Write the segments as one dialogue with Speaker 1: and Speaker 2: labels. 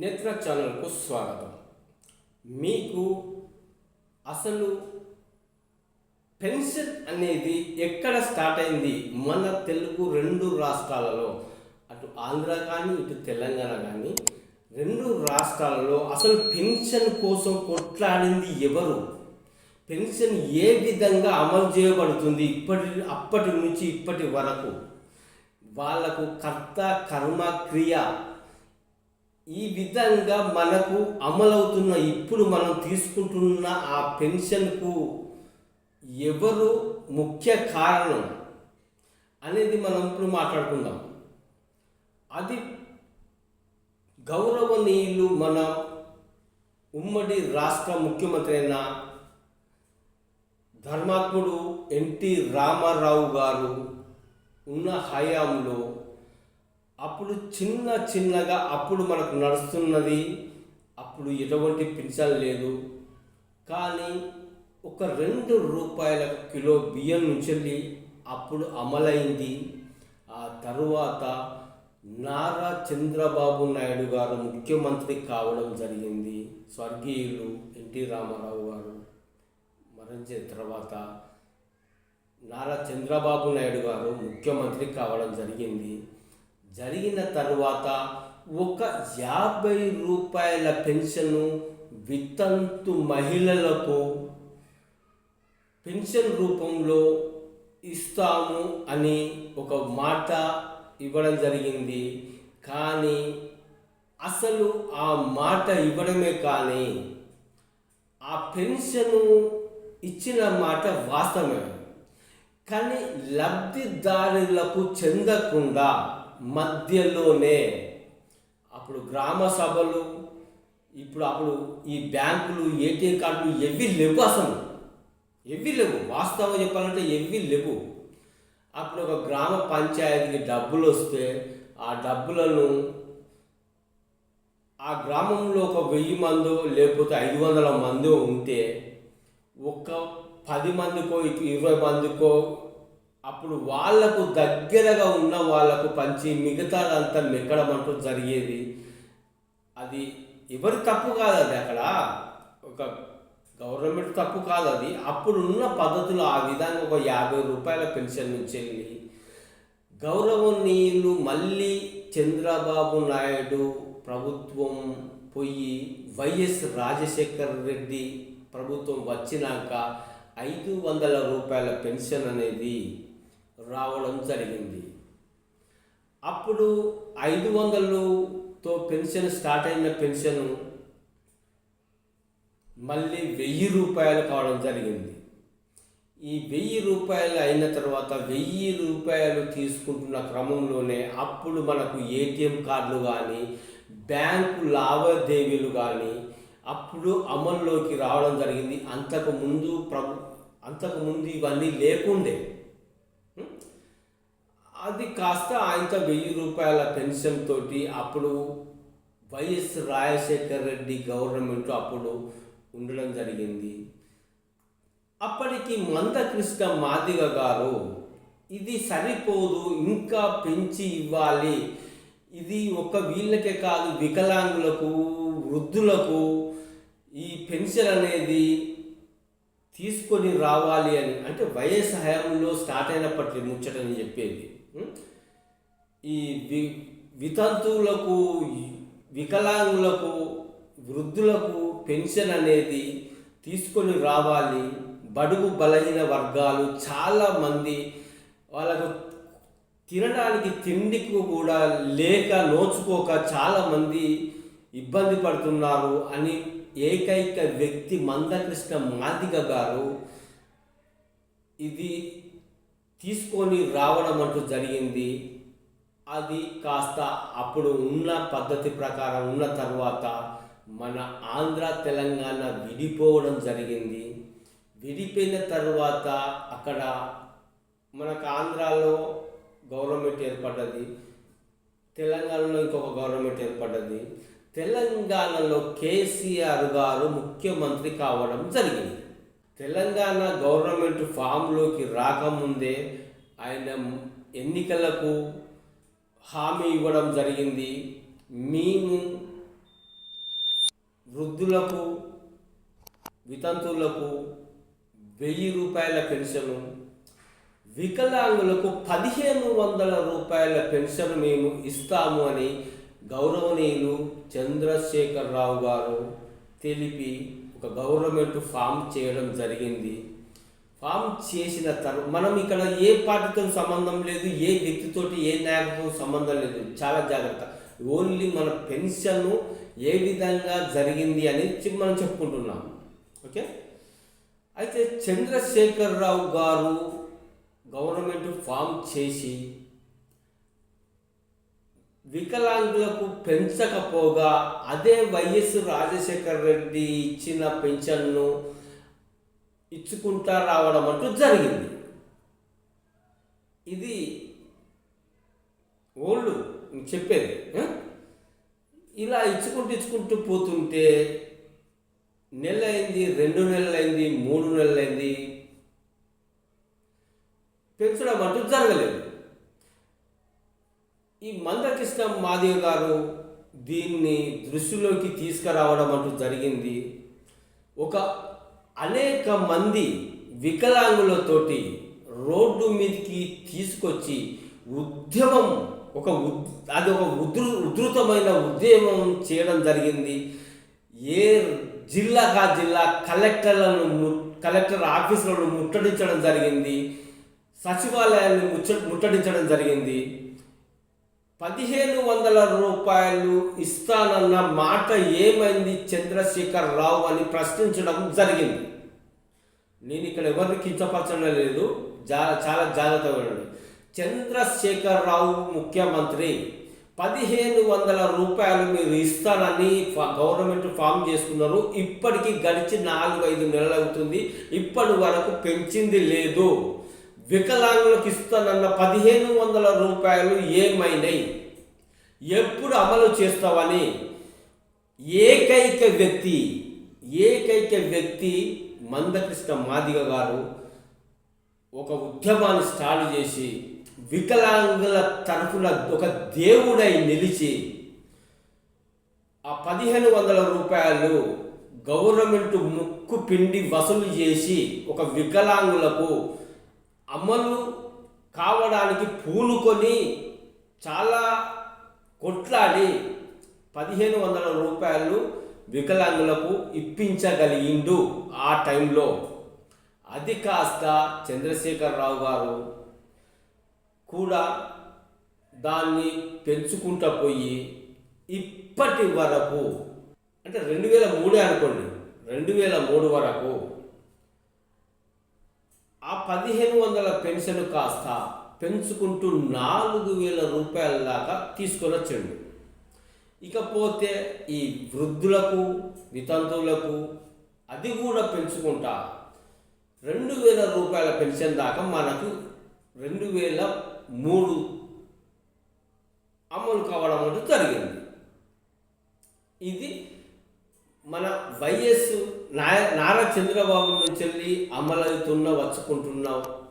Speaker 1: నేత్ర ఛానల్కు స్వాగతం. మీకు అసలు పెన్షన్ అనేది ఎక్కడ స్టార్ట్ అయింది? మన తెలుగు రెండు రాష్ట్రాలలో అటు ఆంధ్ర కానీ ఇటు తెలంగాణ కానీ రెండు రాష్ట్రాలలో అసలు పెన్షన్ కోసం కొట్లాడింది ఎవరు? పెన్షన్ ఏ విధంగా అమలు చేయబడుతుంది ఇప్పటి అప్పటి నుంచి ఇప్పటి వరకు? వాళ్ళకు కర్త కర్మ క్రియ ఈ విధంగా మనకు అమలవుతున్న ఇప్పుడు మనం తీసుకుంటున్న ఆ పెన్షన్కు ఎవరు ముఖ్య కారణం అనేది మనం ఇప్పుడు మాట్లాడుకుందాం. అది గౌరవనీయులు మన ఉమ్మడి రాష్ట్ర ముఖ్యమంత్రి అయిన ధర్మాత్ముడు ఎన్టీ రామారావు గారు ఉన్న హయాంలో అప్పుడు చిన్న చిన్నగా అప్పుడు మనకు నడుస్తున్నది. అప్పుడు ఎటువంటి పింఛన్ లేదు. కానీ ఒక రెండు రూపాయల కిలో బియ్యం నుంచి అప్పుడు అమలైంది. ఆ తరువాత నారా చంద్రబాబు నాయుడు గారు ముఖ్యమంత్రి కావడం జరిగింది. స్వర్గీయులు ఎన్టీ రామారావు గారు. మరణించిన తర్వాత నారా చంద్రబాబు నాయుడు గారు ముఖ్యమంత్రి కావడం జరిగింది. జరిగిన తరువాత ఒక యాభై రూపాయల పెన్షను వితంతు మహిళలకు పెన్షన్ రూపంలో ఇస్తాము అని ఒక మాట ఇవ్వడం జరిగింది. కానీ అసలు ఆ మాట ఇవ్వడమే కానీ ఆ పెన్షను ఇచ్చిన మాట వాస్తవమే. కానీ లబ్ధిదారులకు చెందకుండా మధ్యలోనే అప్పుడు గ్రామ సభలు ఇప్పుడు అప్పుడు ఈ బ్యాంకులు ఏటీఎం కార్డులు ఎవి లేవు అసలు. ఎవి లేవు. వాస్తవం చెప్పాలంటే ఎవి లేవు. అప్పుడు ఒక గ్రామ పంచాయతీకి డబ్బులు వస్తే ఆ డబ్బులను ఆ గ్రామంలో ఒక వెయ్యి మందో లేకపోతే ఐదు వందల మందో ఉంటే ఒక పది మందికో ఇరవై మందికో అప్పుడు వాళ్ళకు దగ్గరగా ఉన్న వాళ్ళకు పంచి మిగతాదంతా మెక్కడం అంటూ జరిగేది. అది ఎవరి తప్పు కాదు అది అక్కడ? ఒక గవర్నమెంట్ తప్పు కాదు అది అప్పుడున్న పద్ధతులు ఆ విధంగా ఒక యాభై రూపాయల పెన్షన్ నుంచి వెళ్ళి గౌరవనీయులు మళ్ళీ చంద్రబాబు నాయుడు ప్రభుత్వం పోయి వైఎస్ రాజశేఖర్ రెడ్డి ప్రభుత్వం వచ్చినాక ఐదు వందల రూపాయల పెన్షన్ అనేది రావడం జరిగింది. అప్పుడు ఐదు వందలతో పెన్షన్ స్టార్ట్ అయిన పెన్షన్ మళ్ళీ వెయ్యి రూపాయలు కావడం జరిగింది. ఈ వెయ్యి రూపాయలు అయిన తర్వాత వెయ్యి రూపాయలు తీసుకుంటున్న క్రమంలోనే అప్పుడు మనకు ఏటీఎం కార్డులు కానీ బ్యాంకు లావాదేవీలు కానీ అప్పుడు అమల్లోకి రావడం జరిగింది. అంతకు ముందు ప్రభు అంతకుముందు ఇవన్నీ లేకుండే. అది కాస్త ఆయనతో వెయ్యి రూపాయల పెన్షన్ తోటి అప్పుడు వైఎస్ రాజశేఖర్ రెడ్డి గవర్నమెంట్ అప్పుడు ఉండడం జరిగింది. అప్పటికి మందకృష్ణ మాదిగ గారు ఇది సరిపోదు ఇంకా పెంచి ఇవ్వాలి. ఇది ఒక వీళ్ళకే కాదు వికలాంగులకు వృద్ధులకు ఈ పెన్షన్ అనేది తీసుకొని రావాలి అని. అంటే వైఎస్ హయాంలో స్టార్ట్ అయినప్పటి ముచ్చటని చెప్పేది. ఈ వి వితంతువులకు వికలాంగులకు వృద్ధులకు పెన్షన్ అనేది తీసుకొని రావాలి. బడుగు బలహీన వర్గాలు చాలామంది వాళ్ళకు తినడానికి తిండికి కూడా లేక నోచుకోక చాలామంది ఇబ్బంది పడుతున్నారు అని ఏకైక వ్యక్తి మందకృష్ణ మాదిగ గారు ఇది తీసుకొని రావడం అంటూ జరిగింది. అది కాస్త అప్పుడు ఉన్న పద్ధతి ప్రకారం ఉన్న తర్వాత మన ఆంధ్ర తెలంగాణ విడిపోవడం జరిగింది. విడిపోయిన తర్వాత అక్కడ మనకు ఆంధ్రాలో గవర్నమెంట్ ఏర్పడ్డది. తెలంగాణలో ఇంకొక గవర్నమెంట్ ఏర్పడ్డది. తెలంగాణలో కేసీఆర్ గారు ముఖ్యమంత్రి కావడం జరిగింది. తెలంగాణ గవర్నమెంట్ ఫామ్లోకి రాకముందే ఆయన ఎన్నికలకు హామీ ఇవ్వడం జరిగింది. మేము వృద్ధులకు వితంతువులకు వెయ్యి రూపాయల పెన్షను వికలాంగులకు పదిహేను వందల రూపాయల పెన్షన్ మేము ఇస్తాము అని గౌరవనీయులు చంద్రశేఖరరావు గారు తెలిపి ఒక గవర్నమెంట్ ఫామ్ చేయడం జరిగింది. ఫామ్ చేసిన తర్వాత మనం ఇక్కడ ఏ పార్టీతో సంబంధం లేదు ఏ వ్యక్తితోటి ఏ నాయకుతో సంబంధం లేదు. చాలా జాగ్రత్త. ఓన్లీ మన పెన్షన్ ఏ విధంగా జరిగింది అని మనం చెప్పుకుంటున్నాం. ఓకే? అయితే చంద్రశేఖరరావు గారు గవర్నమెంట్ ఫామ్ చేసి వికలాంగులకు పెంచకపోగా అదే వైఎస్ రాజశేఖర రెడ్డి ఇచ్చిన పెన్షన్ను ఇచ్చుకుంటా రావడం అంటూ జరిగింది. ఇది ఓల్డ్ చెప్పేది ఇలా ఇచ్చుకుంటూ ఇచ్చుకుంటూ పోతుంటే నెల అయింది రెండు నెలలైంది మూడు నెలలైంది పెంచడం అంటూ జరగలేదు. ఈ మందకృష్ణ మాదేవ్ గారు దీన్ని దృష్టిలోకి తీసుకురావడం అంటూ జరిగింది. ఒక అనేక మంది వికలాంగులతోటి రోడ్డు మీదకి తీసుకొచ్చి ఉద్యమం ఒక అది ఒక ఉధృ ఉధృతమైన ఉద్యమం చేయడం జరిగింది. ఏ జిల్లాగా జిల్లా కలెక్టర్లను ము- కలెక్టర్ ఆఫీసులను ముట్టడించడం జరిగింది. సచివాలయాన్ని ముచ్చ ముట్టడించడం జరిగింది. పదిహేను వందల రూపాయలు ఇస్తానన్న మాట ఏమైంది చంద్రశేఖర్ రావు అని ప్రశ్నించడం జరిగింది. నేను ఇక్కడ ఎవరిని కించపరచడం లేదు. జా చాలా జాగ్రత్తగా ఉండండి చంద్రశేఖర్ రావు ముఖ్యమంత్రి పదిహేను వందల రూపాయలు మీరు ఇస్తానని గవర్నమెంట్ ఫామ్ చేసుకున్నారు. ఇప్పటికీ గడిచి నాలుగు ఐదు నెలలు అవుతుంది. ఇప్పటి వరకు పెంచింది లేదు. వికలాంగులకు ఇస్తానన్న పదిహేను వందల రూపాయలు ఏమైనాయి ఎప్పుడు అమలు చేస్తావని? ఏకైక వ్యక్తి ఏకైక వ్యక్తి మందకృష్ణ మాదిగ గారు ఒక ఉద్యమాన్ని స్టార్ట్ చేసి వికలాంగుల తరఫున ఒక దేవుడై నిలిచి ఆ పదిహేను వందల రూపాయలు గవర్నమెంట్ ముక్కు పిండి వసూలు చేసి ఒక వికలాంగులకు అమలు కావడానికి పూనుకొని చాలా కొట్లాడి పదిహేను వందల రూపాయలు వికలాంగులకు ఇప్పించగలిగిండు ఆ టైంలో. అది కాస్త చంద్రశేఖరరావు గారు కూడా దాన్ని పెంచుకుంటూ పోయి ఇప్పటి వరకు అంటే రెండు వేల మూడే అనుకోండి రెండు వేల మూడు వరకు ఆ పదిహేను వందల పెన్షన్ కాస్త పెంచుకుంటూ నాలుగు వేల రూపాయల దాకా తీసుకొని వచ్చండు ఇకపోతే ఈ వృద్ధులకు వితంతువులకు అది కూడా పెంచుకుంటా రెండు వేల రూపాయల పెన్షన్ దాకా మనకు రెండు వేల మూడు అమలు కావడం అంటూ జరిగింది. ఇది మన వైఎస్ నారా చంద్రబాబు నుంచి వెళ్ళి అమలవుతున్న వచ్చుకుంటున్న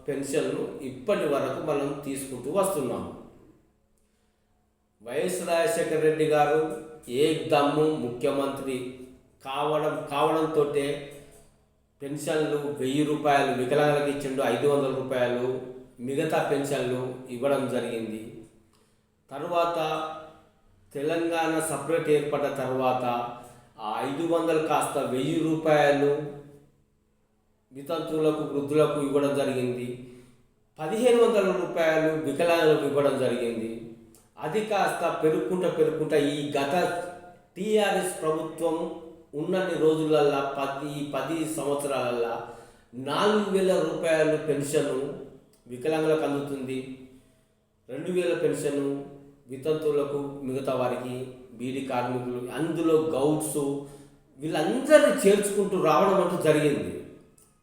Speaker 1: పెన్షన్ను ఇప్పటి వరకు మనం తీసుకుంటూ వస్తున్నాము వైఎస్ రాజశేఖర రెడ్డి గారు ఏకదమ్ము ముఖ్యమంత్రి కావడం కావడంతో పెన్షన్లు వెయ్యి రూపాయలు వికలాంగులకు ఇచ్చిండు ఐదు వందల రూపాయలు మిగతా పెన్షన్లు ఇవ్వడం జరిగింది. తర్వాత తెలంగాణ సపరేట్ ఏర్పడ్డ తర్వాత ఆ ఐదు వందలు కాస్త వెయ్యి రూపాయలు వితంతువులకు వృద్ధులకు ఇవ్వడం జరిగింది. పదిహేను వందల రూపాయలు వికలాంగులకు ఇవ్వడం జరిగింది. అది కాస్త పెరుగుకుంటా పెరుగుకుంటా ఈ గత టీఆర్ఎస్ ప్రభుత్వం ఉన్నన్ని రోజులల్లా పది పది సంవత్సరాలల్లా నాలుగు వేల రూపాయలు పెన్షను వికలాంగులకు అందుతుంది. రెండు వేల పెన్షను వితంతువులకు మిగతా వారికి బీడీ కార్మికులు అందులో గౌడ్స్ వీళ్ళందరినీ చేర్చుకుంటూ రావడం అంటూ జరిగింది.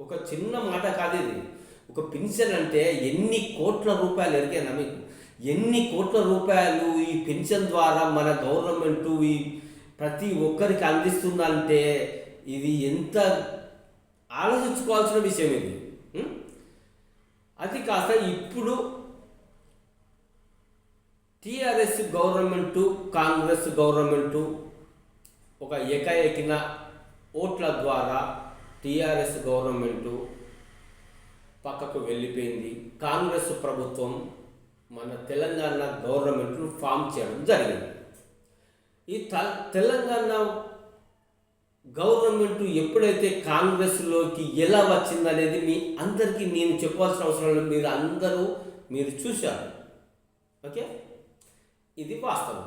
Speaker 1: ఒక చిన్న మాట కాదు ఇది. ఒక పెన్షన్ అంటే ఎన్ని కోట్ల రూపాయలు ఎరిగేనా మీకు? ఎన్ని కోట్ల రూపాయలు ఈ పెన్షన్ ద్వారా మన గవర్నమెంట్ ఈ ప్రతి ఒక్కరికి అందిస్తుందంటే ఇది ఎంత ఆలోచించుకోవాల్సిన విషయం ఇది. అది కాస్త ఇప్పుడు టీఆర్ఎస్ గవర్నమెంటు కాంగ్రెస్ గవర్నమెంటు ఒక ఏకాఏకిన ఓట్ల ద్వారా టీఆర్ఎస్ గవర్నమెంటు పక్కకు వెళ్ళిపోయింది. కాంగ్రెస్ ప్రభుత్వం మన తెలంగాణ గవర్నమెంట్ను ఫామ్ చేయడం జరిగింది. ఈ త తెలంగాణ గవర్నమెంట్ ఎప్పుడైతే కాంగ్రెస్లోకి ఎలా వచ్చిందనేది మీ అందరికీ నేను చెప్పాల్సిన అవసరం లేదు. మీరు అందరూ మీరు చూశారు. ఓకే? ఇది వాస్తవం.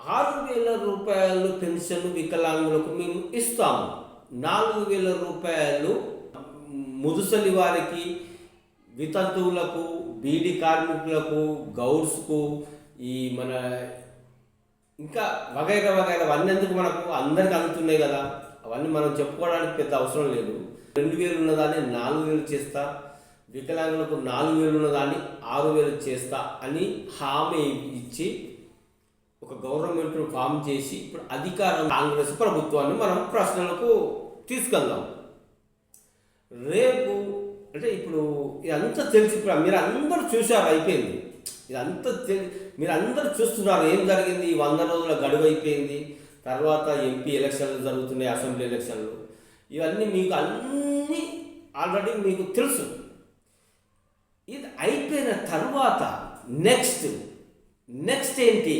Speaker 1: ఆరు వేల రూపాయలు పెన్షన్ వికలాంగులకు మేము ఇస్తాము. నాలుగు వేల రూపాయలు ముదుసలి వారికి వితంతువులకు బీడీ కార్మికులకు గౌడ్స్కు ఈ మన ఇంకా వగైరా వగైరా అవన్నీ ఎందుకు మనకు అందరికి అందుతున్నాయి కదా? అవన్నీ మనం చెప్పుకోవడానికి పెద్ద అవసరం లేదు. రెండు వేలు ఉన్నదాన్ని నాలుగు వేలు చేస్తా వికలాంగులకు నాలుగు వేలు ఉన్నదాన్ని ఆరు వేలు చేస్తా అని హామీ ఇచ్చి ఒక గవర్నమెంట్ను ఫామ్ చేసి ఇప్పుడు అధికారం కాంగ్రెస్ ప్రభుత్వాన్ని మనం ప్రశ్నలకు తీసుకెళ్దాం. రేపు అంటే ఇప్పుడు ఇదంతా తెలిసి మీరు అందరూ చూశారు అయిపోయింది. ఇదంతా తెలి మీరు అందరూ చూస్తున్నారు ఏం జరిగింది ఈ వంద రోజుల గడువు అయిపోయింది తర్వాత ఎంపీ ఎలక్షన్లు జరుగుతున్నాయి అసెంబ్లీ ఎలక్షన్లు. ఇవన్నీ మీకు అన్నీ ఆల్రెడీ మీకు తెలుసు. ఇది అయిపోయిన తర్వాత నెక్స్ట్ నెక్స్ట్ ఏంటి?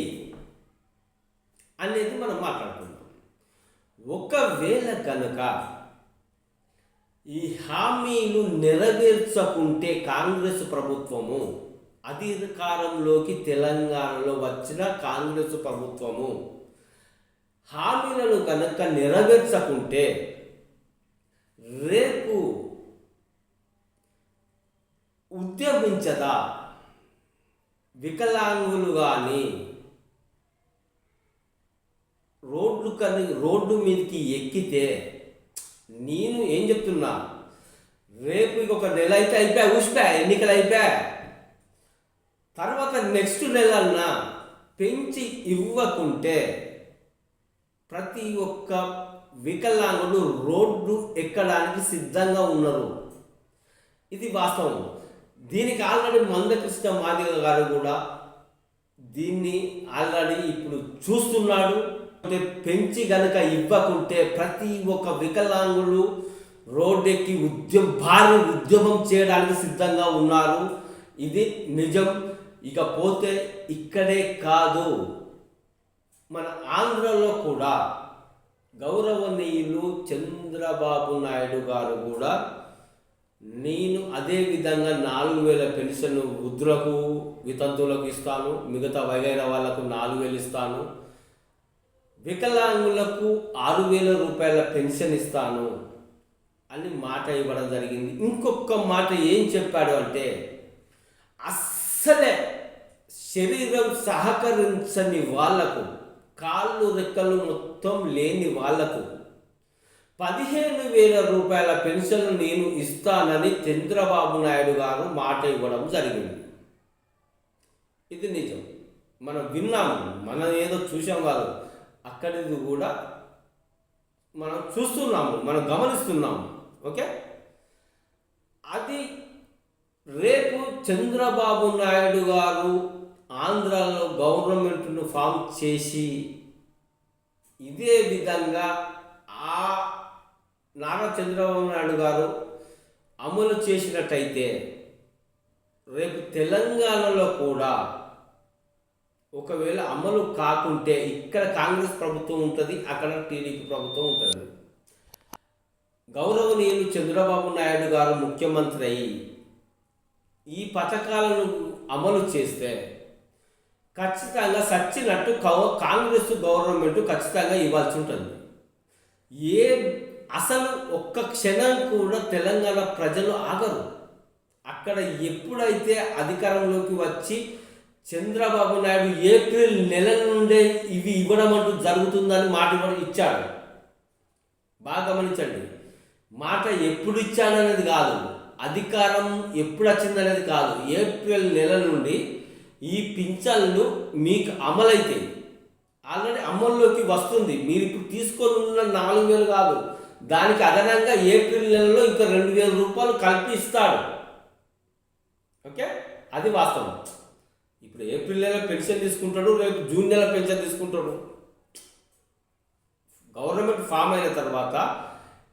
Speaker 1: అనేది మనం మాట్లాడుకుందాం. ఒకవేళ కనుక ఈ హామీలు నెరవేర్చకుంటే కాంగ్రెస్ ప్రభుత్వము అధికారంలోకి తెలంగాణలో వచ్చిన కాంగ్రెస్ ప్రభుత్వము హామీలను కనుక నెరవేర్చకుంటే రేపు ఉద్యమించదా? వికలాంగులు కానీ రోడ్లు కని రోడ్డు మీదకి ఎక్కితే నేను ఏం చెప్తున్నా? రేపు ఇంకొక నెల అయితే అయిపోయా ఊసిపోయా ఎన్నికలు అయిపోయా? తర్వాత నెక్స్ట్ నెలన్న పెంచి ఇవ్వకుంటే ప్రతి ఒక్క వికలాంగుడు రోడ్డు ఎక్కడానికి సిద్ధంగా ఉన్నారు ఇది వాస్తవం. దీనికి ఆల్రెడీ మందకృష్ణ మాదిగ గారు కూడా దీన్ని ఆల్రెడీ ఇప్పుడు చూస్తున్నాడు. అంటే పెంచి గనక ఇవ్వకుంటే ప్రతి ఒక్క వికలాంగులు రోడ్డెక్కి ఉద్యమ భారీ ఉద్యమం చేయడానికి సిద్ధంగా ఉన్నారు. ఇది నిజం. ఇకపోతే ఇక్కడే కాదు. మన ఆంధ్రలో కూడా గౌరవనీయులు చంద్రబాబు నాయుడు గారు కూడా నేను అదే విధంగా నాలుగు వేల పెన్షన్ వృద్ధులకు వితంతువులకు ఇస్తాను. మిగతా వగైరా వాళ్ళకు నాలుగు వేలు ఇస్తాను. వికలాంగులకు ఆరు వేల రూపాయల పెన్షన్ ఇస్తాను అని మాట ఇవ్వడం జరిగింది. ఇంకొక మాట ఏం చెప్పాడు అంటే అస్సలే శరీరం సహకరించని వాళ్ళకు కాళ్ళు రెక్కలు మొత్తం లేని వాళ్ళకు పదిహేను వేల రూపాయల పెన్షన్ నేను ఇస్తానని చంద్రబాబు నాయుడు గారు మాట ఇవ్వడం జరిగింది. ఇది నిజం. మనం విన్నాము. మనం ఏదో చూసాం కాదు. అక్కడిది కూడా మనం చూస్తున్నాము. మనం గమనిస్తున్నాము. ఓకే? అది రేపు చంద్రబాబు నాయుడు గారు ఆంధ్రాలో గవర్నమెంట్ను ఫామ్ చేసి ఇదే విధంగా ఆ నారా చంద్రబాబు నాయుడు గారు అమలు చేసినట్టయితే రేపు తెలంగాణలో కూడా ఒకవేళ అమలు కాకుంటే ఇక్కడ కాంగ్రెస్ ప్రభుత్వం ఉంటుంది అక్కడ టీడీపీ ప్రభుత్వం ఉంటుంది. గౌరవనీయులు చంద్రబాబు నాయుడు గారు ముఖ్యమంత్రి అయ్యి ఈ పథకాలను అమలు చేస్తే ఖచ్చితంగా సచ్చినట్టు కాంగ్రెస్ గవర్నమెంట్ ఖచ్చితంగా ఇవ్వాల్సి ఉంటుంది. ఏ అసలు ఒక్క క్షణం కూడా తెలంగాణ ప్రజలు ఆగరు. అక్కడ ఎప్పుడైతే అధికారంలోకి వచ్చి చంద్రబాబు నాయుడు ఏప్రిల్ నెల నుండే ఇవి ఇవ్వడం అంటూ జరుగుతుందని మాట ఇవ్వడం ఇచ్చాడు. బాగా గమనించండి. మాట ఎప్పుడు ఇచ్చాడనేది కాదు. అధికారం ఎప్పుడు వచ్చిందనేది కాదు. ఏప్రిల్ నెల నుండి ఈ పింఛన్లు మీకు అమలైతాయి. ఆల్రెడీ అమల్లోకి వస్తుంది. మీరు ఇప్పుడు తీసుకొని ఉన్న నాలుగు వేలు కాదు. దానికి అదనంగా ఏప్రిల్ నెలలో ఇంకా రెండు వేల రూపాయలు కలిపి ఇస్తాడు. ఓకే? అది వాస్తవం. ఇప్పుడు ఏప్రిల్ నెల పెన్షన్ తీసుకుంటాడు రేపు జూన్ నెల పెన్షన్ తీసుకుంటాడు. గవర్నమెంట్ ఫామ్ అయిన తర్వాత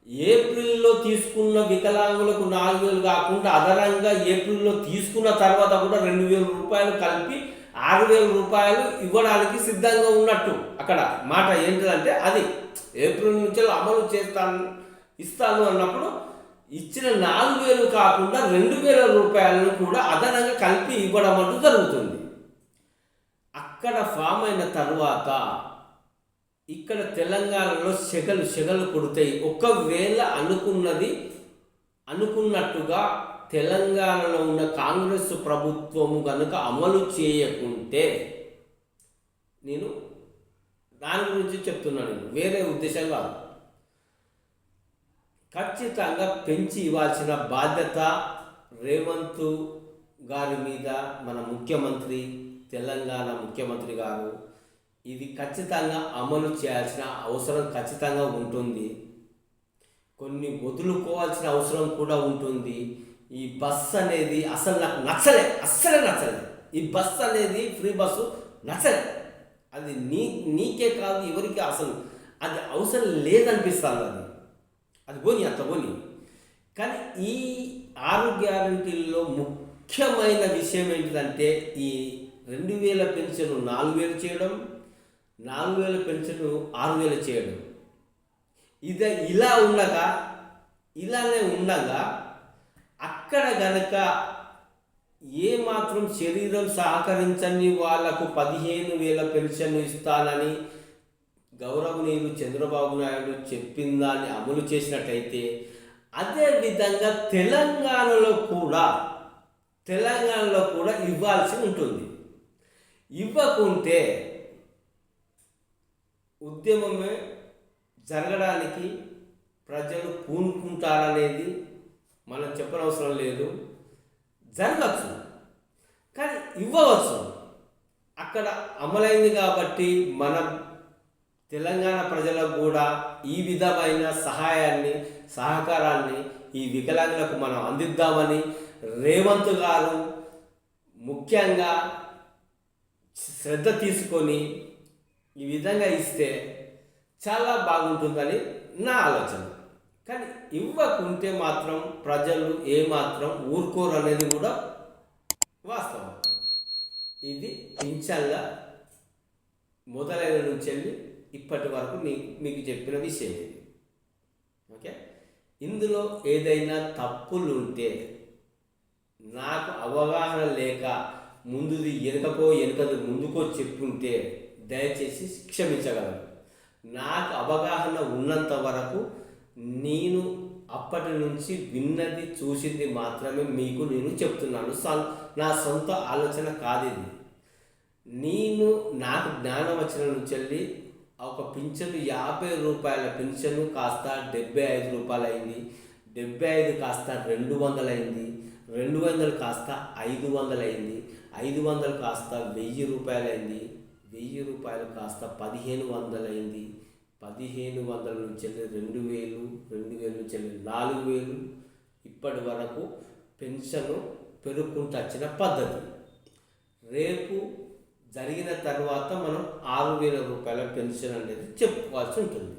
Speaker 1: ఏప్రిల్లో తీసుకున్న వికలాంగులకు నాలుగు వేలు కాకుండా అదనంగా ఏప్రిల్లో తీసుకున్న తర్వాత కూడా రెండు వేల రూపాయలు కలిపి ఆరు వేల రూపాయలు ఇవ్వడానికి సిద్ధంగా ఉన్నట్టు. అక్కడ మాట ఏంటిదంటే అది ఏప్రిల్ నుంచి అమలు చేస్తాను ఇస్తాను అన్నప్పుడు ఇచ్చిన నాలుగు వేలు కాకుండా రెండు వేల రూపాయలను కూడా అదనంగా కలిపి ఇవ్వడం అంటూ జరుగుతుంది. అక్కడ ఫామ్ అయిన తర్వాత ఇక్కడ తెలంగాణలో సెగలు సెగలు కొడతాయి ఒకవేళ అనుకున్నది అనుకున్నట్టుగా తెలంగాణలో ఉన్న కాంగ్రెస్ ప్రభుత్వము కనుక అమలు చేయకుంటే నేను దాని గురించి చెప్తున్నాను నేను. వేరే ఉద్దేశం కాదు. ఖచ్చితంగా పెంచి ఇవ్వాల్సిన బాధ్యత రేవంత్ గారి మీద మన ముఖ్యమంత్రి తెలంగాణ ముఖ్యమంత్రి గారు. ఇది ఖచ్చితంగా అమలు చేయాల్సిన అవసరం ఖచ్చితంగా ఉంటుంది. కొన్ని వదులుకోవాల్సిన అవసరం కూడా ఉంటుంది. ఈ బస్ అనేది అసలు నాకు నచ్చలే అస్సలే నచ్చలేదు. ఈ బస్ అనేది ఫ్రీ బస్సు నచ్చలే. అది నీ నీకే కాదు ఎవరికి అసలు అది అవసరం లేదనిపిస్తుంది అది. అది పోని అంత పోని. కానీ ఈ ఆరు గ్యారంటీల్లో ముఖ్యమైన విషయం ఏంటిదంటే ఈ రెండు వేల పెన్షన్ నాలుగు వేలు చేయడం నాలుగు వేల పెన్షన్ ఆరు వేలు చేయడం. ఇది ఇలా ఉండగా ఇలానే ఉండగా అక్కడ గనక ఏ మాత్రం శరీరం సహకరించని వాళ్ళకు పదిహేను వేల పెన్షన్ ఇస్తానని గౌరవనీయులు చంద్రబాబు నాయుడు చెప్పిన దాన్ని అమలు చేసినట్టయితే అదే విధంగా తెలంగాణలో కూడా తెలంగాణలో కూడా ఇవ్వాల్సి ఉంటుంది. ఇవ్వకుంటే ఉద్యమమే జరగడానికి ప్రజలు పూనుకుంటారనేది మనం చెప్పనవసరం లేదు. జరగచ్చు. కానీ ఇవ్వవచ్చు. అక్కడ అమలైంది కాబట్టి మనం తెలంగాణ ప్రజలకు కూడా ఈ విధమైన సహాయాన్ని సహకారాన్ని ఈ వికలాంగులకు మనం అందిద్దామని రేవంత్ గారు ముఖ్యంగా శ్రద్ధ తీసుకొని ఈ విధంగా ఇస్తే చాలా బాగుంటుందని నా ఆలోచన. కానీ ఇవ్వకుంటే మాత్రం ప్రజలు ఏమాత్రం ఊరుకోరు అనేది కూడా వాస్తవం. ఇది పింఛన్ల మొదలైన నుంచి వెళ్ళి ఇప్పటి వరకు మీకు చెప్పిన విషయం ఇది. ఓకే? ఇందులో ఏదైనా తప్పులు ఉంటే నాకు అవగాహన లేక ముందుది వెనుకకో వెనుకది ముందుకో చెప్పుంటే దయచేసి క్షమించగలరు నాకు అవగాహన ఉన్నంత వరకు నేను అప్పటి నుంచి విన్నది చూసింది మాత్రమే మీకు నేను చెప్తున్నాను. నా సొంత ఆలోచన కాదు ఇది నేను నాకు జ్ఞానం వచ్చిన నుంచి వెళ్ళి ఒక పింఛను యాభై రూపాయల పింఛను కాస్త డెబ్బై ఐదు రూపాయలు అయింది డెబ్బై ఐదు కాస్త రెండు వందలైంది. రెండు వందలు కాస్త ఐదు వందలు అయింది ఐదు వందలు కాస్త వెయ్యి రూపాయలు అయింది వెయ్యి రూపాయలు కాస్త పదిహేను వందలు అయింది పదిహేను వందల నుంచి రెండు వేలు రెండు వేల నుంచి వెళ్ళి నాలుగు వేలు ఇప్పటి వరకు పెన్షన్ పెరుగుకుంటూ వచ్చిన పద్ధతి. రేపు జరిగిన తర్వాత మనం ఆరు వేల రూపాయల పెన్షన్ అనేది చెప్పుకోవాల్సి ఉంటుంది.